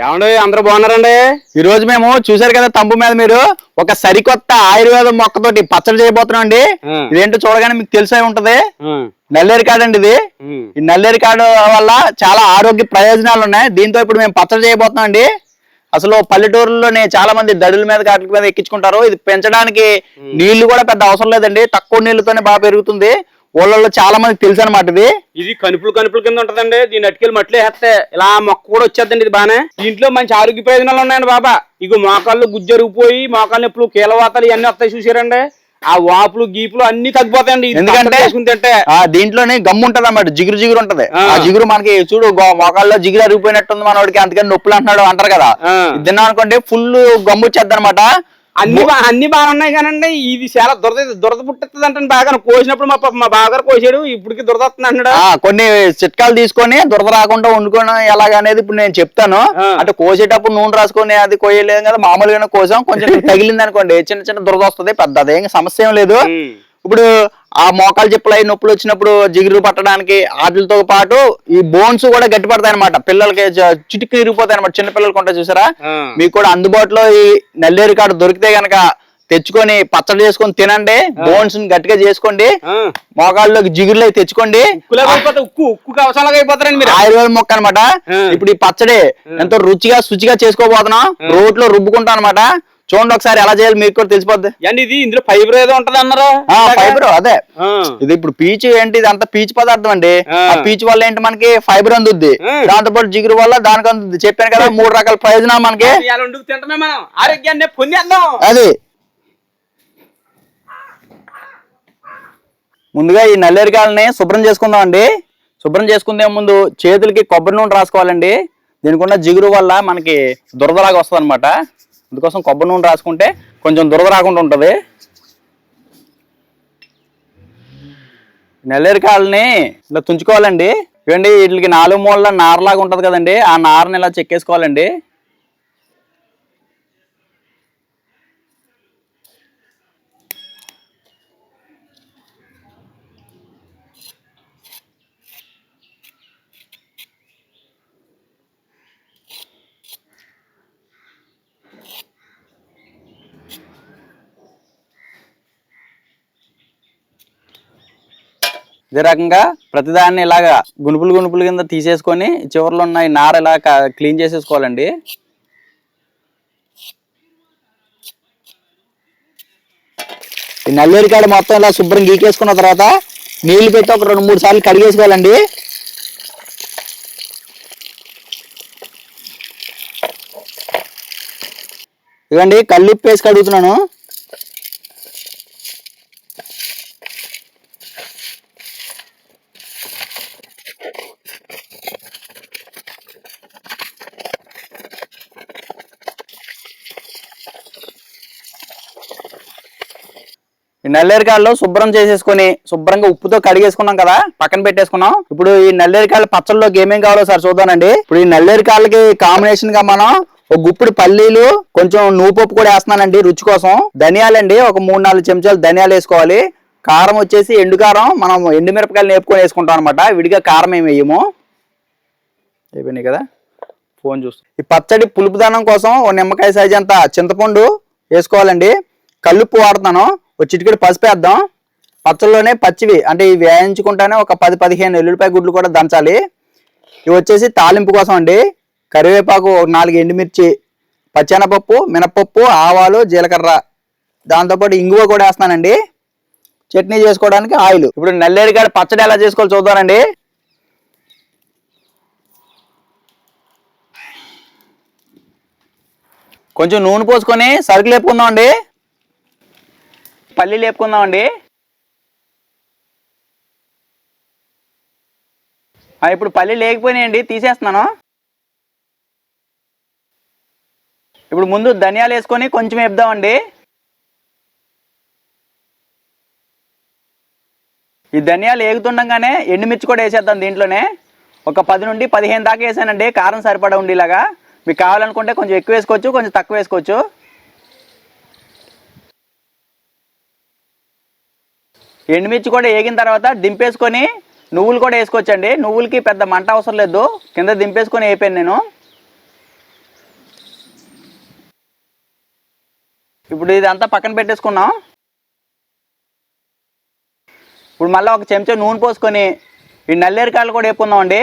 ఏమండి అందరూ బాగున్నారండి? ఈ రోజు మేము చూసారు కదా తంబు మీద మీరు? ఒక సరికొత్త ఆయుర్వేద మొక్కతోటి పచ్చడి చేయబోతున్నాం అండి. ఇదేంటో చూడగానే మీకు తెలిసే ఉంటది. నల్లేరు కాడ అండి ఇది. ఈ నల్లేరు కాడ వల్ల చాలా ఆరోగ్య ప్రయోజనాలు ఉన్నాయి. దీంతో ఇప్పుడు మేము పచ్చడి చేయబోతున్నాం అండి అసలు పల్లెటూరులోనే చాలా మంది దడుల మీద కాట్ల మీద ఎక్కించుకుంటారు. ఇది పెంచడానికి నీళ్ళు కూడా పెద్ద అవసరం లేదండి. తక్కువ నీళ్ళతోనే బాగా పెరుగుతుంది. ఊళ్ళల్లో చాలా మందికి తెలుసు అనమాట ఇది. ఇది కనుపులు కనుపుల కింద ఉంటదండి. దీని అటుకెళ్ళి మట్లు వేస్తే ఇలా మొక్క కూడా వచ్చేద్దండి ఇది బానే దీంట్లో మంచి ఆరోగ్య ప్రయోజనాలు ఉన్నాయండి బాబా. ఇగో మోకాళ్ళు గుజ్జరిగిపోయి మోకాళ్ళు నొప్పులు కీలవాతలు ఇవన్నీ వస్తాయి చూసారండి. ఆ వాపులు గీపులు అన్ని తగ్గిపోతాయండి. ఎందుకంటే దీంట్లోనే గమ్ము ఉంటది అన్నమాట జిగురు జిగురు ఉంటది. ఆ. జిగురు మనకి చూడు మోకాల్లో జిగురు అరిగిపోయినట్టుంది మనోడికి అందుకని నొప్పులు అంటున్నాడు అంటారు కదా. తిన్నాం అనుకోండి ఫుల్ గమ్ము వచ్చేద్ది అనమాట అన్ని అన్ని బాగా ఉన్నాయి కానండి ఇది చాలా దురద దురద పుట్టిస్తుంది అంటే బాగా కోసినప్పుడు మా మా బావగారు కోసాడు ఇప్పటికి దురద వస్తుంది అన్నాడు. కొన్ని చిట్కాలు తీసుకొని దురద రాకుండా వండుకోవడం ఎలాగ అనేది ఇప్పుడు నేను చెప్తాను. అంటే కోసేటప్పుడు నూనె రాసుకొని అది కోయలేదు కదా మామూలుగానే కోసాం. కొంచెం తగిలింది అనుకోండి చిన్న చిన్న దురద వస్తుంది పెద్ద అదేం సమస్య ఏం లేదు. ఇప్పుడు ఆ మోకాలు చెప్పులు అయి నొప్పులు వచ్చినప్పుడు జిగురు పట్టడానికి వాటితో పాటు ఈ బోన్స్ కూడా గట్టి పడతాయి అనమాట పిల్లలకి చిటికి ఇరిగిపోతాయి అనమాట చిన్న పిల్లలకి ఉంటాయి చూసారా. మీకు కూడా అందుబాటులో ఈ నల్లేరు కాడ దొరికితే గనక తెచ్చుకొని పచ్చడి చేసుకొని తినండి బోన్స్ గట్టిగా చేసుకోండి. మోకాళ్ళలోకి జిగురులు అయి తెచ్చుకోండి. ఆయుర్వేద మొక్క అనమాట. ఇప్పుడు ఈ పచ్చడి ఎంతో రుచిగా శుచిగా చేసుకోబోతున్నాం. రోట్లో రుబ్బుకుంటాం అనమాట చూడండి ఒకసారి ఎలా చేయాలి మీకు కూడా తెలిసిపోద్ది. అండి ఇది? ఇందులో ఫైబర్ ఏదో ఉంటది అన్నారు? ఫైబర్ అదే. ఇది ఇప్పుడు పీచు ఏంటి? ఇది అంత పీచు పదార్థం అండి. ఆ. పీచు వల్ల ఏంటి మనకి ఫైబర్ అందుద్ది. దాంతో పాటు జిగురు వల్ల దానికి అందుద్ది. చెప్పాను కదా మూడు రకాల ప్రయోజనాలు మనకి. ఆరోగ్యాన్ని పొందేద్దాం. అది. ముందుగా ఈ నల్లేరికాయలని శుభ్రం చేసుకుందాం అండి. శుభ్రం చేసుకుందే ముందు చేతులకి కొబ్బరి నూనె రాసుకోవాలండి. దీనికున్న జిగురు వల్ల మనకి దురదలాగా వస్తుంది అనమాట అందుకోసం కొబ్బరి నూనె రాసుకుంటే కొంచెం దురద రాకుండా ఉంటుంది. నెల్లేరికాయలని ఇలా తుంచుకోవాలండి. ఇవ్వండి వీటికి నాలుగు మూలల నారలాగా ఉంటుంది కదండి. ఆ నారని ఇలా చెక్కేసుకోవాలండి. ఇదే రకంగా ప్రతిదాన్ని ఇలాగా గునుపులు గునుపులు కింద తీసేసుకొని చివరిలో ఉన్న ఈ నార ఇలా క్లీన్ చేసేసుకోవాలండి. ఈ నల్లేరికాడ మొత్తం ఇలా శుభ్రం గీకేసుకున్న తర్వాత నీళ్ళు పెట్టి ఒక రెండు మూడు సార్లు కడిగేసుకోవాలండి. ఇవ్వండి కల్లుప్పు వేసి కడుగుతున్నాను. నల్లేరికాయలు శుభ్రం చేసేసుకొని శుభ్రంగా ఉప్పుతో కడిగేసుకున్నాం కదా పక్కన పెట్టేసుకున్నాం. ఇప్పుడు ఈ నల్లేరికాయల పచ్చళ్ళలోకి ఏమేం కావాలో సార్ చూద్దానండి ఇప్పుడు ఈ నల్లేరికాయలకి కాంబినేషన్గా మనం ఒక గుప్పుడు పల్లీలు కొంచెం నువ్వు కూడా వేస్తున్నానండి రుచి కోసం. ధనియాలండి ఒక మూడు నాలుగు చెంచాలు ధనియాలు వేసుకోవాలి. కారం వచ్చేసి ఎండు కారం మనం ఎండు మిరపకాయలు నేపుకొని వేసుకుంటాం అనమాట విడిగా కారం ఏమి వేయము. అయిపోయినాయి కదా? ఫోన్ చూస్తాం. ఈ పచ్చడి పులుపుదనం కోసం ఓ నిమ్మకాయ సైజ్ అంత చింతపండు వేసుకోవాలండి. కల్లుప్పు వాడుతున్నాను ఒక చిటికెడు పసుపు వేద్దాం. పచ్చళ్ళలోనే పచ్చివి అంటే ఇవి వేయించుకుంటానే ఒక పది పదిహేను ఎల్లుల్లిపాయ గుడ్లు కూడా దంచాలి. ఇవి వచ్చేసి తాలింపు కోసం అండి. కరివేపాకు ఒక నాలుగు ఎండుమిర్చి పచ్చెనపప్పు మినపప్పు ఆవాలు జీలకర్ర. దాంతోపాటు ఇంగువ కూడా వేస్తానండి. చట్నీ చేసుకోవడానికి ఆయిల్. ఇప్పుడు నల్లేరికాడ పచ్చడి ఎలా చేసుకోవాలో చూద్దానండి కొంచెం నూనె పోసుకొని సరుకులు వేపుకుందాం అండి పల్లి లేపుకుందామండి. ఇప్పుడు పల్లి లేకపోయినాయండి తీసేస్తున్నాను. ఇప్పుడు ముందు ధనియాలు వేసుకొని కొంచెం వేపుదామండి. ఈ ధనియాలు ఏగుతుండగానే ఎండుమిర్చి కూడా వేసేద్దాం దీంట్లోనే. ఒక పది నుండి పదిహేను దాకా వేసానండి కారం సరిపడా ఉండేలాగా. మీకు కావాలనుకుంటే కొంచెం ఎక్కువ వేసుకోవచ్చు కొంచెం తక్కువ వేసుకోవచ్చు. ఎండుమిర్చి కూడా వేగిన తర్వాత దింపేసుకొని నువ్వులు కూడా వేసుకోవచ్చండి. నువ్వులకి పెద్ద మంట అవసరం లేదు. కింద దింపేసుకొని వేపాను నేను. ఇప్పుడు ఇదంతా పక్కన పెట్టేసుకున్నాం. ఇప్పుడు మళ్ళీ ఒక చెంచా నూనె పోసుకొని ఈ నల్లేరికాయలు కూడా వేపుకుందామండి.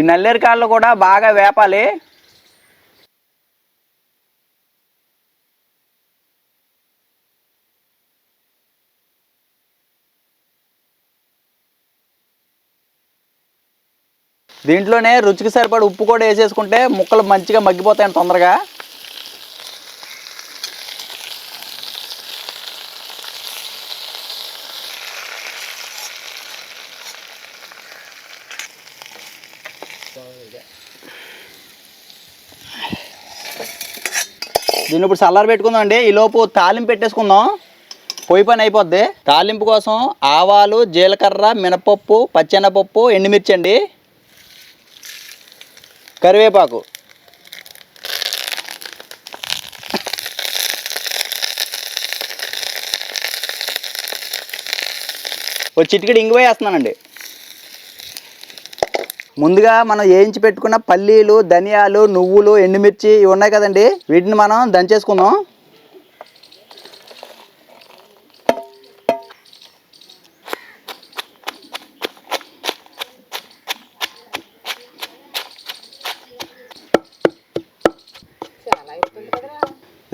ఈ నల్లేరికాయలు కూడా బాగా వేపాలి. దీంట్లోనే రుచికి సరిపడి ఉప్పు కూడా వేసేసుకుంటే ముక్కలు మంచిగా మగ్గిపోతాయి తొందరగా. దీన్ని ఇప్పుడు చల్లారి పెట్టుకుందాం అండి. ఈ లోపు తాలింపు పెట్టేసుకుందాం. పొయ్యి పని అయిపోద్ది. తాలింపు కోసం ఆవాలు జీలకర్ర మినపప్పు పచ్చెనపప్పు ఎండుమిర్చి అండి. కరివేపాకు. ఒక చిటికెడు ఇంగువ వేస్తున్నానండి. ముందుగా మనం వేయించి పెట్టుకున్న పల్లీలు ధనియాలు నువ్వులు ఎండుమిర్చి ఇవి ఉన్నాయి కదండి. వీటిని మనం దంచేసుకుందాం.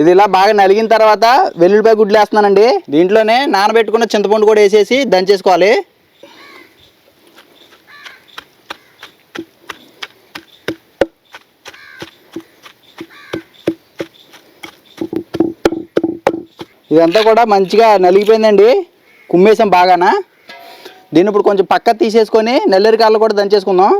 ఇది ఇలా బాగా నలిగిన తర్వాత వెల్లుల్లిపాయ గుడ్లు వేస్తున్నానండి. దీంట్లోనే నానబెట్టుకున్న చింతపండు కూడా వేసేసి దంచేసుకోవాలి. ఇదంతా కూడా మంచిగా నలిగిపోయిందండి. కుమ్మేసాం బాగానా. దీన్ని ఇప్పుడు కొంచెం పక్క తీసేసుకొని నెల్లరికాయలు కూడా దంచేసుకుందాం.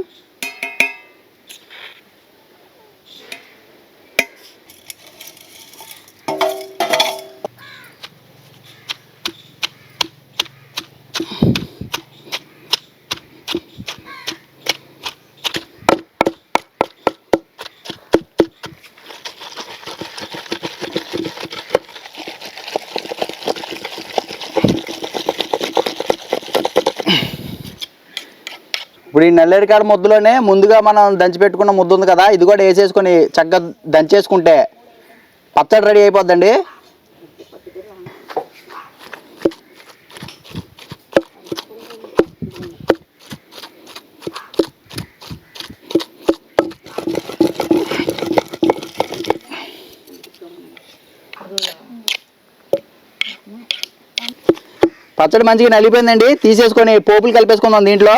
ఇప్పుడు ఈ నల్లేరికాడ ముద్దలోనే ముందుగా మనం దంచి పెట్టుకున్న ముద్ద ఉంది కదా ఇది కూడా వేసేసుకొని చక్కగా దంచేసుకుంటే పచ్చడి రెడీ అయిపోద్దండి. పచ్చడి మంచిగా నలిపోయిందండి తీసేసుకొని పోపులు కలిపేసుకుందాం దీంట్లో.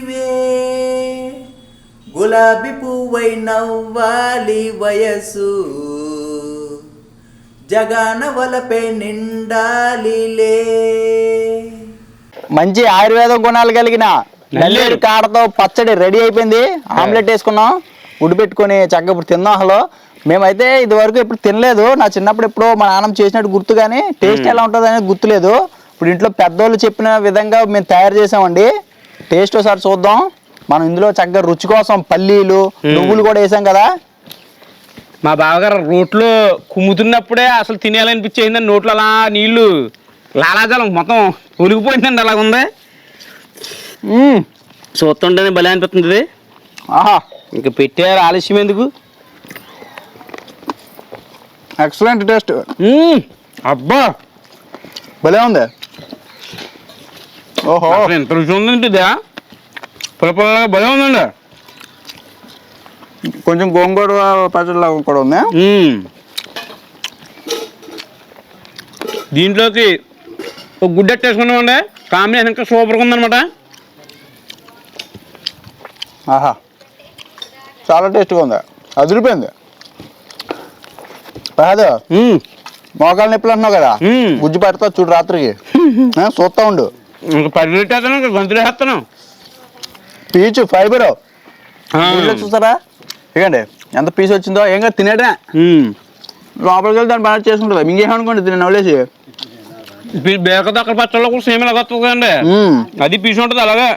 నీవే గులాబీ పువ్వై నవ్వాలి వయసు జగాన వలపే నిండాలిలే మంచి ఆయుర్వేద గుణాలు కలిగిన నల్లేరు. కాడతో పచ్చడి రెడీ అయిపోయింది. ఆమ్లెట్ వేసుకున్నాం. ఉడి పెట్టుకొని చక్కగా ఇప్పుడు తిందాం అసలు. మేమైతే ఇది వరకు ఇప్పుడు తినలేదు. నా చిన్నప్పుడు ఎప్పుడో మా నాన్నమ్మ చేసినట్టు గుర్తు కానీ టేస్ట్ ఎలా ఉంటుంది అనేది గుర్తులేదు. ఇప్పుడు ఇంట్లో పెద్దోళ్ళు చెప్పిన విధంగా మేము తయారు చేసామండి. టేస్ట్ ఒకసారి చూద్దాం. మనం ఇందులో చక్కగా రుచి కోసం పల్లీలు నువ్వులు కూడా వేసాం కదా. మా బావగారు రోట్లో కుమ్ముతున్నప్పుడే అసలు తినేయాలనిపించేసిందండి నోట్లో అలా నీళ్ళు లాలాజలం మొత్తం ఒలిగిపోయిందండి అలాగ ఉంది. చూస్తుంటేనే భలే అనిపిస్తుంది. ఆహా. ఇంకా పెట్టారు ఆలస్యం ఎందుకు? Excellent taste. అబ్బా. భలే ఉంది. ఓహో. ఎంత రుచి ఉందంటే పుల్ల పుల్లగా భలే ఉందండి. కొంచెం గోంగూర పచ్చడిలా కూడా ఉంది. దీంట్లోకి ఒక గుడ్డ వేసుకున్నామండి కాంబినేషన్ ఇంకా సూపర్గా ఉందన్నమాట. ఆహా. చాలా టేస్ట్గా ఉంది? అదిరిపోయింది. కాదు. మోకాలు నొప్పులు అంటున్నావు కదా. గుజ్జు పెడతా చూడు రాత్రికి. చూస్తా ఉండు. ఇంకా పది లీటర్ ఇంకా గొంతులు పీచు ఫైబర్. చూస్తారా? ఇకండి ఎంత పీస్ వచ్చిందో ఏం కాదు తినేడే లోపలికి వెళ్ళి దాన్ని బాగా చేసుకుంటుంది ఇంకేమనుకోండి తినే నవ్వులేసి. బేక దక్కల పచ్చళ్ళలో కూడా సేమ్ ఇలా వస్తుంది కదండి. మ్మ్. అది పీసు ఉంటుంది అలాగే.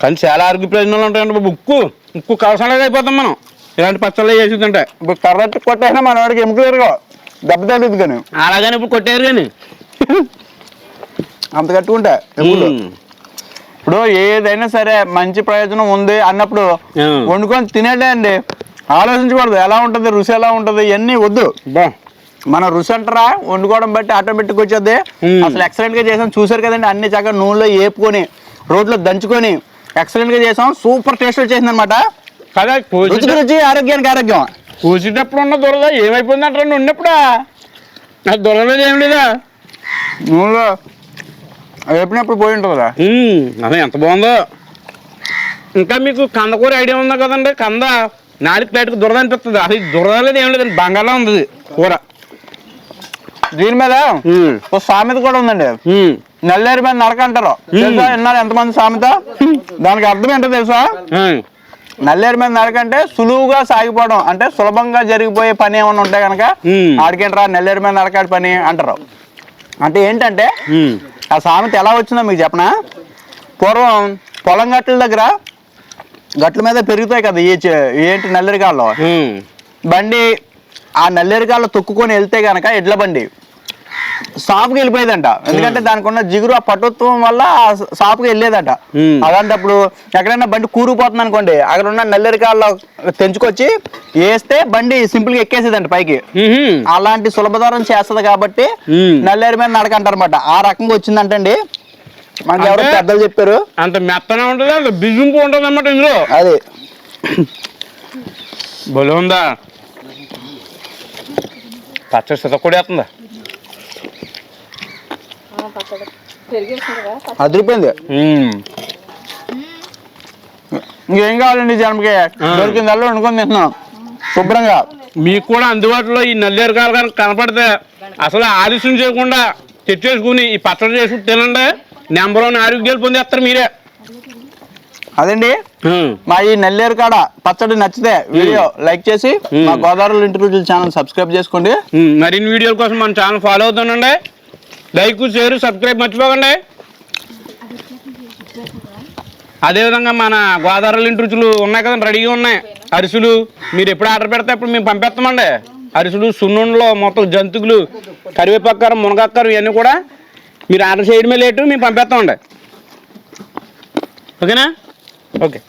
కానీ చాలా ఆరోగ్య ప్రయోజనాలు ఉంటాయండి బాబు. ఉక్కు ఉక్కు కలసంగా అయిపోతాం మనం. ఇలాంటి పచ్చళ్ళు వేసి తింటే ఇప్పుడు కర్రెట్ కొట్టేసినా మన వాడికి ఎముకలేరుగా దెబ్బ తగ్గుతుంది కానీ. అలాగని ఇప్పుడు కొట్టారు కానీ. అంత కట్టుకుంటే ఇప్పుడు ఏదైనా సరే మంచి ప్రయోజనం ఉంది అన్నప్పుడు. వండుకొని తినేదే అండి. ఆలోచించకూడదు. ఎలా ఉంటుంది? రుచి ఎలా ఉంటుంది? ఇవన్నీ వద్దు. మన రుచి అంటారా? వండుకోవడం బట్టి ఆటోమేటిక్ వచ్చేది. అసలు ఎక్సలెంట్గా చేసాం. చూసారు కదండి అన్ని చక్కగా నూనెలో వేపుకొని రోట్లో దంచుకొని ఎక్సలెంట్గా చేసాం. సూపర్ టేస్ట్ వచ్చేసింది అనమాట కోసి రుచి ఆరోగ్యానికి ఆరోగ్యం. కోసేటప్పుడు ఉన్న దొరద ఏమైపోయింది అంటారు ఉన్నప్పుడా దొరలేదు ఏం లేదా? నూనెలో వేపినప్పుడు పోయి ఉంటుంది కదా? అసలు ఎంత బాగుందో. ఇంకా మీకు కందకూర ఐడియా ఉందా కదండి? కంద నాలుగు ప్లేట్కి దురద అనిపిస్తుంది. అది దురద లేదు ఏం లేదండి బంగాళా ఉంది కూర. దీని మీద ఒక సామెత కూడా ఉందండి. నల్లేరు మీద నరక అంటారు. తెలుసా? విన్నారు ఎంతమంది సామెత? దానికి అర్థం ఏంటో తెలుసా? నల్లేరు మీద నరక అంటే సులువుగా సాగిపోవడం అంటే సులభంగా జరిగిపోయే పని ఏమైనా ఉంటే కనుక. ఆడికేంట్రా నెల్లేరు మీద నరకాడి పని అంటారు. అంటే ఏంటంటే ఆ సామెత ఎలా వచ్చిందో మీకు చెప్పనా? పూర్వం పొలం గట్ల దగ్గర గట్ల మీద పెరుగుతాయి కదా ఈ ఏంటి నల్లేరికాళ్ళు ఉమ్, బండి ఆ నల్లేరికాళ్ళు తొక్కుకొని వెళ్తే గనక ఎడ్ల బండి. సాపుకి వెళ్ళిపోయేదంట. ఎందుకంటే దానికి ఉన్న జిగురు ఆ పటుత్వం వల్ల ఆ సాపుకి వెళ్ళేదంట. అలాంటప్పుడు ఎక్కడైనా బండి కూరుకుపోతుంది అనుకోండి అక్కడ ఉన్న నల్లేరికాళ్ళు తెంచుకొచ్చి వేస్తే బండి సింపుల్గా ఎక్కేసేదంట పైకి. అలాంటి సులభతరం చేస్తది కాబట్టి. నల్లేరు మీద నడకంటారనమాట ఆ రకంగా వచ్చిందంటండి. మనకి ఎవరో పెద్దలు చెప్పారు. అంత మెత్తన ఉంటుంది? అంత బిజుంపు ఉంటుంది అన్నమాట ఇందులో. అది. బలి ఉందా? పచ్చడి సిత కూడా వేస్తుందా? అదిరిపోయింది. ఇంకేం కావాలండి జన్మకి? దొరికింది అల్లు వండుకొని తింటున్నాం. శుభ్రంగా. మీకు కూడా అందుబాటులో ఈ నల్లేరు కాలు కనుక కనపడితే అసలు ఆలస్యం చేయకుండా తెచ్చేసుకుని ఈ పచ్చడి చేసుకుని తినండి. నెంబర్ వన్ ఆరోగ్యాలు పొందేస్తారు మీరే. అదండి మా ఈ నెల్లేరు కాడ పచ్చడి నచ్చితే వీడియో లైక్ చేసి మా గోదావరి ఇంటి రుచుల ఛానల్ సబ్స్క్రైబ్ చేసుకోండి. మరిన్ని వీడియోల కోసం మన ఛానల్ ఫాలో అవుతానండి లైక్ షేర్ సబ్స్క్రైబ్ మర్చిపోకండి. అదేవిధంగా మన గోదావరి ఇంటి రుచులు ఉన్నాయి కదండి రెడీగా ఉన్నాయి. అరిసెలు మీరు ఎప్పుడు ఆర్డర్ పెడితే అప్పుడు మేము పంపిస్తామండి. అరిసెలు సున్నుండలో మొత్తం జంతుకులు కరివేపక్కరం మునగక్కరం ఇవన్నీ కూడా మీరు ఆర్డర్ చేయడమే లేటు మేము పంపిస్తామండి. ఓకేనా? ఓకే.